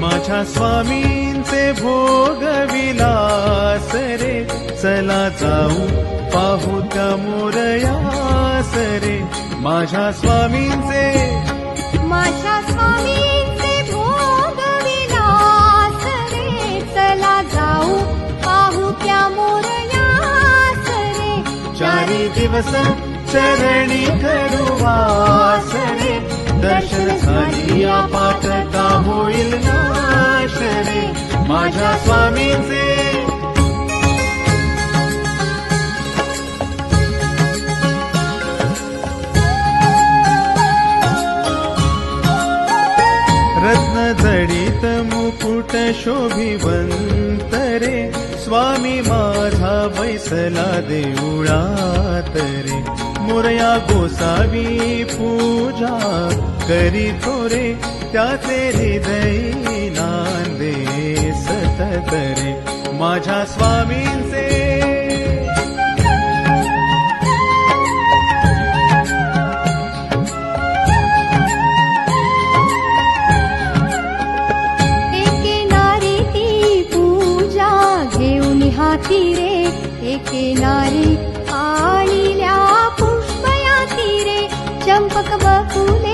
माझ्या स्वामींचे भोग विलास रे. चला जाऊ पाहू त्या मोरयास रे माझ्या स्वामींचे माझ्या स्वामींचे भोग विलास रे. चला जाऊ पाहू त्या मोरयास रे चारी दिवस चरणी करू माझ्या स्वामींचे. रत्न जडित मुकुट शोभिवंत रे स्वामी माझा बैसला देऊळात रे. मोरया गोसावी पूजा करी रे त्याचे हृदयी तरी माझ्या स्वामींचे. हाती रे. एके नारी आ पुष्पया रे. चंपक बकुले